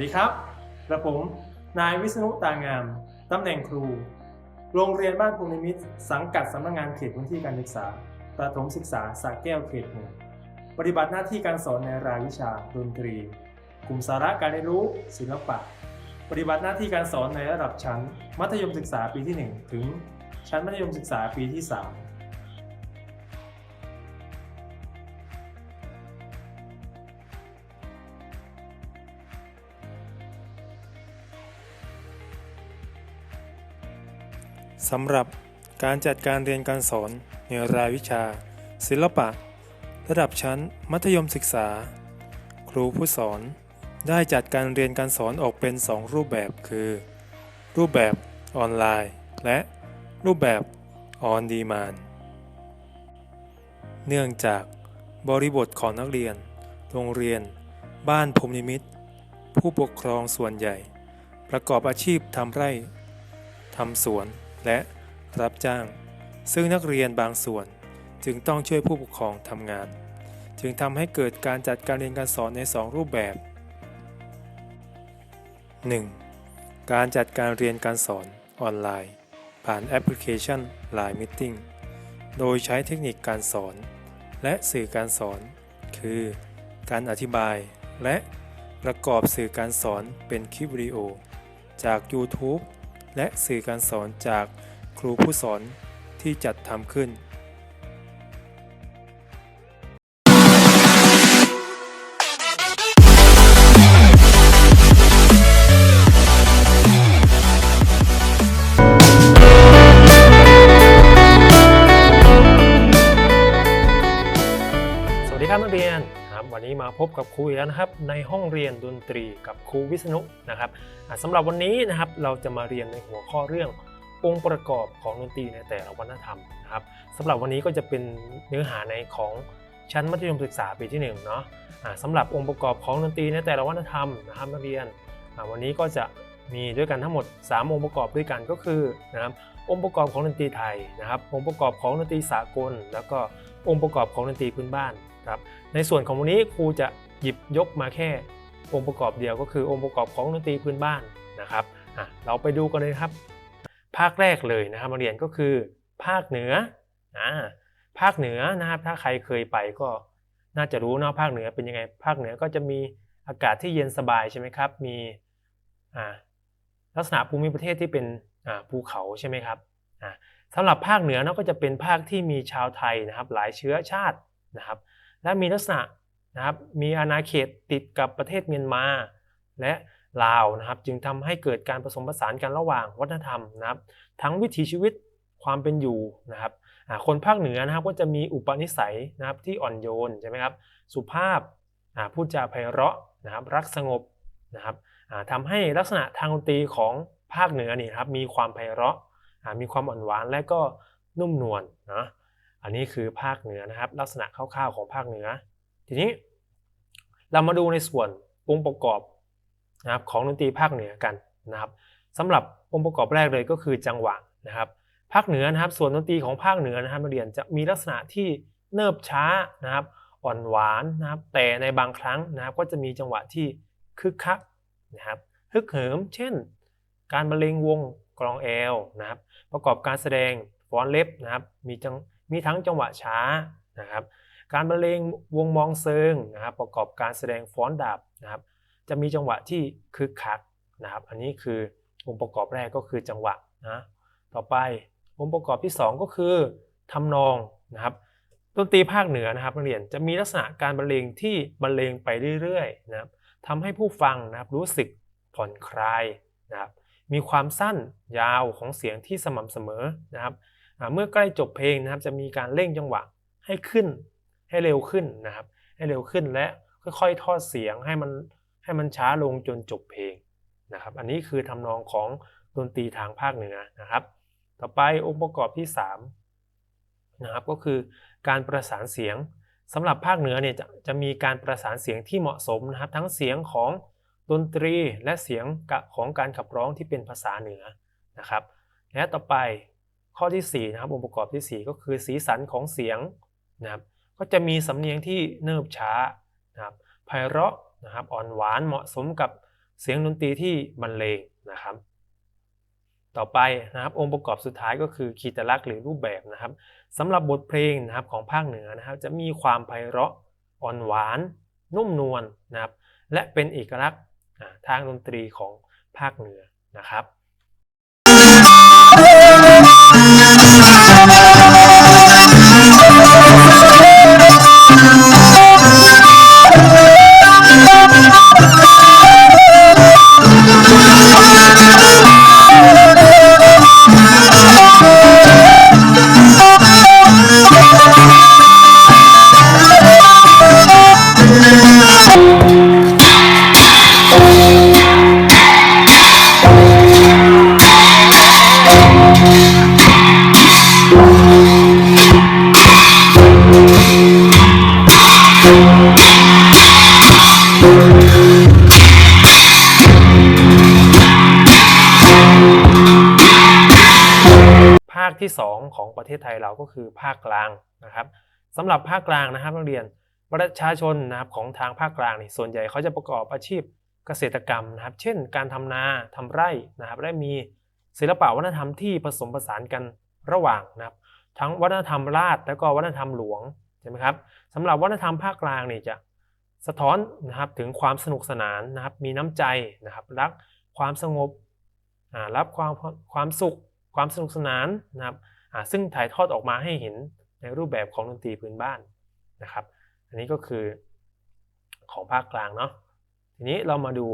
สวัสดีครับกระผม นายวิษณุตางาม ตำแหน่งครู โรงเรียนบ้านภูมิมิตร สังกัดสำนักงานเขตพื้นที่การศึกษา ประถมศึกษาสระแก้วเขตหนึ่งปฏิบัติหน้าที่การสอนในรายวิชาดนตรี กลุ่มสาระการเรียนรู้ศิลปะ ปฏิบัติหน้าที่การสอนในระดับชั้น มัธยมศึกษาปีที่ 1 ถึง ชั้นมัธยมศึกษาปีที่ 3 สำหรับการจัดการเรียนการสอนในรายวิชา ศิลปะ ระดับชั้นมัธยมศึกษา ครูผู้สอนได้จัดการเรียนการสอนออกเป็น 2 รูปแบบคือ รูปแบบออนไลน์ และรูปแบบออนดีมานเนื่องจากบริบทของนักเรียน โรงเรียน บ้านภูมินิมิตรผู้ปกครองส่วนใหญ่ ประกอบอาชีพทำไร่ทำสวน และรับจ้าง ซึ่งนักเรียนบางส่วนจึงต้องช่วยผู้ปกครองทำงาน จึงทำให้เกิดการจัดการเรียนการสอนใน 2 รูปแบบ 1. การจัดการเรียนการสอนออนไลน์ ผ่านแอปพลิเคชัน Line Meeting โดยใช้เทคนิคการสอน และสื่อการสอน คือ การอธิบาย และประกอบสื่อการสอนเป็นคลิปวิดีโอ จาก YouTube และสื่อการสอนจากครูผู้สอนที่จัดทำขึ้น พบกับครูอีกแล้วนะครับในห้องเรียนดนตรีกับครูวิษณุนะครับสำหรับวันนี้นะครับเราจะมาเรียนในหัวข้อเรื่ององค์ประกอบของดนตรีในแต่ละวัฒนธรรมนะครับสำหรับวันนี้ก็จะเป็นเนื้อหาในของชั้นมัธยมศึกษาปีที่หนึ่งเนาะสำหรับองค์ประกอบของดนตรีในแต่ละวัฒนธรรมนะครับนักเรียนวันนี้ก็จะมีด้วยกันทั้งหมด 3 องค์ประกอบด้วยกันก็คือนะครับองค์ประกอบของดนตรีไทยนะครับ องค์ประกอบของดนตรีสากล แล้วก็องค์ประกอบของดนตรีพื้นบ้านครับ ในส่วนของวันนี้ครูจะหยิบยกมาแค่องค์ประกอบเดียวก็คือองค์ประกอบของดนตรีพื้นบ้านนะครับอะเราไปดูกันเลยครับ ภาคแรกเลยนะครับมาเรียนก็คือภาคเหนืออ่าภาคเหนือนะครับถ้าใครเคยไปก็น่าจะรู้นะภาคเหนือเป็นยังไง ภาคเหนือก็จะมีอากาศที่เย็นสบายใช่ไหมครับ มีอ่าลักษณะภูมิประเทศที่เป็นอ่าภูเขาใช่ไหมครับอ่าสำหรับภาคเหนือเนาะก็จะเป็นภาคที่มีชาวไทยนะครับ หลายเชื้อชาตินะครับ และมีลักษณะนะครับมีอาณาเขตติดกับประเทศเมียนมา และลาวนะครับจึงทำให้เกิดการผสมผสานกันระหว่างวัฒนธรรมนะครับ ทั้งวิถีชีวิตความเป็นอยู่นะครับคนภาคเหนือนะครับก็จะมีอุปนิสัยนะครับที่อ่อนโยนใช่ไหมครับสุภาพพูดจาไพเราะนะครับรักสงบนะครับอ่าทำให้ลักษณะทางดนตรีของภาคเหนือนี่ครับมีความไพเราะมีความอ่อนหวานและก็นุ่มนวลนะ อันนี้คือภาคเหนือนะครับ ลักษณะคร่าวๆของภาคเหนือ ทีนี้เรามาดูในส่วนองค์ประกอบนะครับของดนตรีภาคเหนือกันนะครับสำหรับองค์ประกอบแรกเลยก็คือจังหวะนะครับ ภาคเหนือนะครับ ส่วนดนตรีของภาคเหนือนะครับเรียนจะมีลักษณะที่เนิบช้านะครับ อ่อนหวานนะครับ แต่ในบางครั้งนะครับ ก็จะมีจังหวะที่คึกคักนะครับฮึกเหิม เช่น การบรรเลงวงกลองแอลนะครับ ประกอบการแสดงฟ้อนเล็บนะครับ มีจัง มีทั้งจังหวะช้านะครับการบรรเลงวงมองเซิงนะครับประกอบการแสดงฟ้อนดาบนะครับจะมีจังหวะที่คึกคักนะครับอันนี้คือองค์ประกอบแรกก็คือจังหวะนะต่อไปองค์ประกอบที่ 2 ก็คือทำนองนะครับดนตรีภาคเหนือนะครับนักเรียนจะมีลักษณะการบรรเลงที่บรรเลงไปเรื่อยๆนะครับทำให้ผู้ฟังนะครับรู้สึกผ่อนคลายนะครับมีความสั้นยาวของเสียงที่สม่ำเสมอนะครับ เมื่อใกล้จบเพลงนะครับจะมีการเร่งจังหวะให้ขึ้นให้เร็วขึ้นนะครับ ให้เร็วขึ้นและค่อยๆทอดเสียงให้มันให้มันช้าลงจนจบเพลงนะครับ อันนี้คือทำนองของดนตรีทางภาคเหนือนะครับ ต่อไปองค์ประกอบที่3นะครับก็คือการประสานเสียงสำหรับภาคเหนือเนี่ยจะจะมีการประสานเสียงที่เหมาะสมนะครับ ทั้งเสียงของดนตรีและเสียงของการขับร้องที่เป็นภาษาเหนือนะครับ และต่อไป ข้อที่4นะครับองค์ประกอบที่ 4 ก็คือสีสันของเสียงนะครับก็จะมีสำเนียงที่เนิบช้านะครับไพเราะนะครับอ่อนหวานเหมาะสมกับเสียงดนตรีที่บรรเลงนะครับ ต่อไปนะครับองค์ประกอบสุดท้ายก็คือขีดลักษณ์หรือรูปแบบนะครับสำหรับบทเพลงนะครับของภาคเหนือนะครับ จะมีความไพเราะอ่อนหวาน นุ่มนวลนะครับ และเป็นเอกลักษณ์ทางดนตรีของภาคเหนือนะครับ ภ คที่ 2 ของประเทศไทยเราก็คือภาคกลางนะครับสำหรับภาคกลางนะครับนักเรียนประชาชนนะครับของทางภาคกลางนี่ส่วนใหญ่เขาจะประกอบอาชีพเกษตรกรรมนะครับ เช่น การทำนาทำไร่นะครับและมีศิลปะวัฒนธรรมที่ผสมผสานกันระหว่างนะครับ ทั้งวัฒนธรรมราชและก็วัฒนธรรมหลวงใช่ไหมครับสำหรับวัฒนธรรมภาคกลางนี่จะสะท้อนนะครับถึงความสนุกสนานนะครับ มีน้ำใจนะครับ รักความสงบรับความความสุข ความสนุกสนานนะครับซึ่งถ่ายทอดออกมาให้เห็นในรูปแบบของดนตรีพื้นบ้านนะครับ อันนี้ก็คือของภาคกลางเนาะทีนี้เรามาดู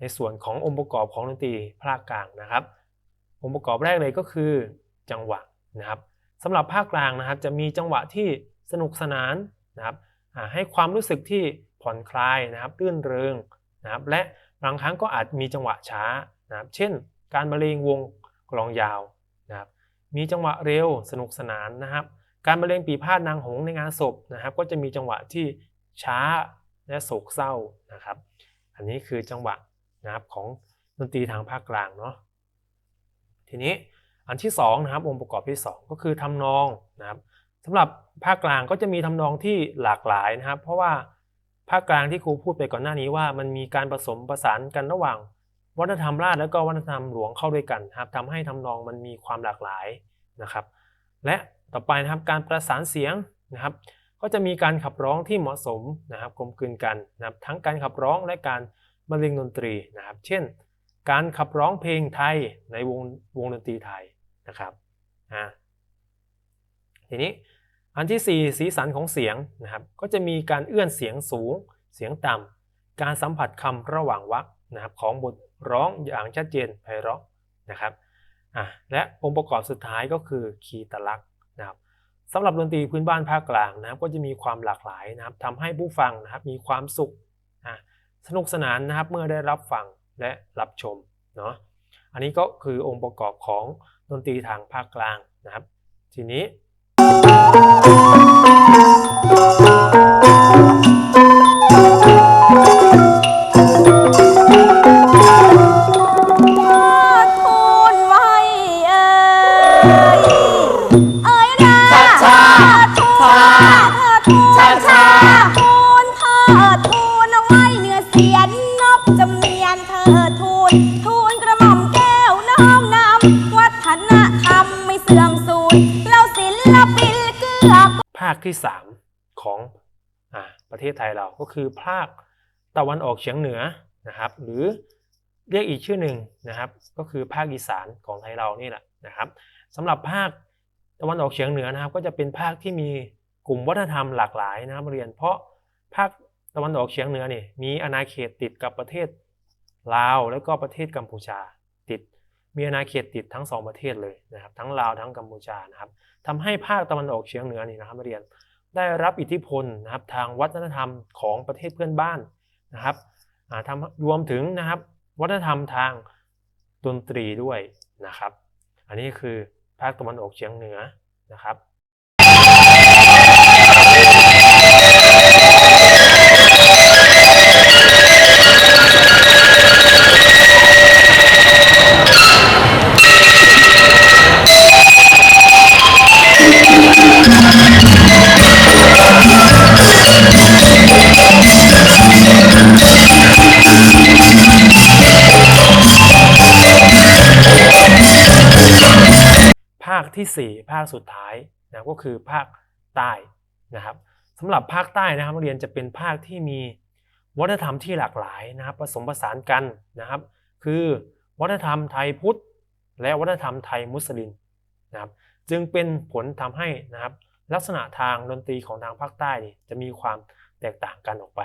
ในส่วนขององค์ประกอบของดนตรีภาคกลางนะครับ องค์ประกอบแรกเลยก็คือจังหวะนะครับสำหรับภาคกลางนะครับ จะมีจังหวะที่สนุกสนานนะครับให้ความรู้สึกที่ผ่อนคลายนะครับรื่นเริงนะครับ และบางครั้งก็อาจมีจังหวะช้านะครับ เช่น การบรรเลงวง ลองยาวนะครับมีจังหวะเร็วสนุกสนานนะครับ การบรรเลงปีพาดนางหงส์ในงานศพนะครับ ก็จะมีจังหวะที่ช้าและโศกเศร้านะครับ อันนี้คือจังหวะนะครับของดนตรีทางภาคกลางเนาะทีนี้อันที่สองนะครับองค์ประกอบที่สองก็คือทำนองนะครับสำหรับภาคกลางก็จะมีทำนองที่หลากหลายนะครับ เพราะว่าภาคกลางที่ครูพูดไปก่อนหน้านี้ว่า มันมีการผสมประสานกันระหว่าง วัฒนธรรมราชและก็วัฒนธรรมหลวงเข้าด้วยกันครับทำให้ทำนองมันมีความหลากหลายนะครับ และต่อไปนะครับการประสานเสียงนะครับ ก็จะมีการขับร้องที่เหมาะสมนะครับกลมกลืนกันนะครับทั้งการขับร้องและการบรรเลงดนตรีนะครับ เช่น การขับร้องเพลงไทยในวงวงดนตรีไทยนะครับอ่าทีนี้อันที่ 4 สีสันของเสียงนะครับ ก็จะมีการเอื้อนเสียงสูง เสียงต่ำการสัมผัสคำระหว่างวรรคนะครับของบท ร้องอย่างชัดเจนไพเราะนะครับอะและองค์ประกอบสุดท้ายก็คือคีตลักษณ์นะครับสำหรับดนตรีพื้นบ้านภาคกลางนะครับ ก็จะมีความหลากหลายนะครับทำให้ผู้ฟังนะครับมีความสุขอะสนุกสนานนะครับเมื่อได้รับฟังและรับชมเนาะอันนี้ก็คือองค์ประกอบของดนตรีทางภาคกลางนะครับ ทีนี้ เอ่ยราชาทูลทูลชาทูลเธอทูลเอาไว้เหนือเสียนนบจำเนียนเธอทูลทูลกระหม่อมแก้วน้อมนำวัฒนธรรมไม่เสื่อมสูญเราศิลปินเกื้อภาคที่3ของอประเทศไทยเราก็คือภาคตะวันออกเฉียงเหนือนะครับ หรือเรียกอีกชื่อหนึ่งนะครับ ก็คือภาคอีสานของไทยเรานี่แหละนะครับสำหรับภาค ตะวันออกเฉียงเหนือนะครับ ก็จะเป็นภาคที่มีกลุ่มวัฒนธรรมหลากหลายนะครับเรียน เพราะภาคตะวันออกเฉียงเหนือนี่มีอาณาเขตติดกับประเทศลาวแล้วก็ประเทศกัมพูชาติด มีอาณาเขตติดทั้งสองประเทศเลยนะครับ ทั้งลาวทั้งกัมพูชานะครับทำให้ภาคตะวันออกเฉียงเหนือนี่นะครับเรียนได้รับอิทธิพลนะครับทางวัฒนธรรมของประเทศเพื่อนบ้านนะครับอ่าทำรวมถึงนะครับ วัฒนธรรมทางดนตรีด้วยนะครับ อันนี้คือ ภาคตะวันออกเฉียงเหนือนะครับ ที่ 4 ภาคสุดท้ายนะก็คือภาคใต้นะครับสำหรับภาคใต้นะครับเรียนจะเป็นภาคที่มีวัฒนธรรมที่หลากหลายนะครับผสมผสานกันนะครับ คือวัฒนธรรมไทยพุทธ และวัฒนธรรมไทยมุสลิมนะครับจึงเป็นผลทำให้นะครับลักษณะทางดนตรีของทางภาคใต้จะมีความแตกต่างกันออกไป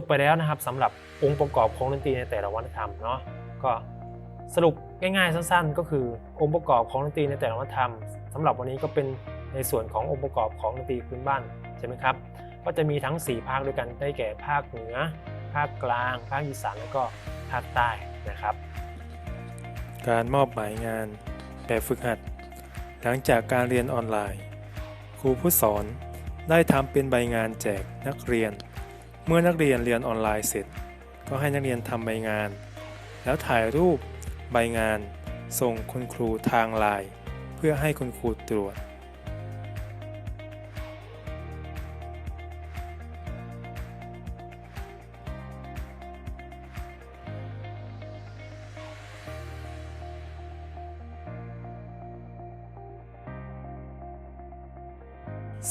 บไปแล้วนะครับสำหรับองค์ประกอบของดนตรีในแต่ละวัฒนธรรมเนาะก็สรุปง่ายๆสั้นๆ ก็คือองค์ประกอบของดนตรีในแต่ละวัฒนธรรมสำหรับวันนี้ก็เป็นในส่วนขององค์ประกอบของดนตรีพื้นบ้านใช่ไหมครับก็จะมีทั้ง 4 ภาคด้วยกันได้แก่ภาคเหนือ ภาคกลาง ภาคอีสานแล้วก็ภาคใต้นะครับ การมอบหมายงานแบบฝึกหัด หลังจากการเรียนออนไลน์ ครูผู้สอนได้ทำเป็นใบงานแจกนักเรียน เมื่อนักเรียนเรียนออนไลน์เสร็จ ก็ให้นักเรียนทำใบงาน แล้วถ่ายรูปใบงาน ส่งคุณครูทางไลน์เพื่อให้คุณครูตรวจ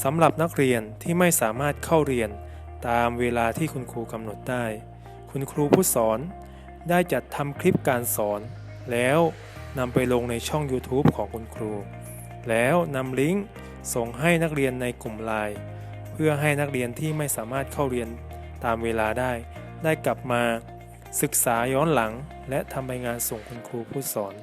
สำหรับนักเรียนที่ไม่สามารถเข้าเรียน ตามเวลาที่คุณครูกำหนดได้ คุณครูผู้สอนได้จัดทำคลิปการสอน แล้วนำไปลงในช่อง YouTube ของคุณครู แล้วนำลิงก์ส่งให้นักเรียนในกลุ่มไลน์เพื่อให้นักเรียนที่ไม่สามารถเข้าเรียนตามเวลาได้ ได้กลับมา ศึกษาย้อนหลัง และทำใบงานส่งคุณครูผู้สอน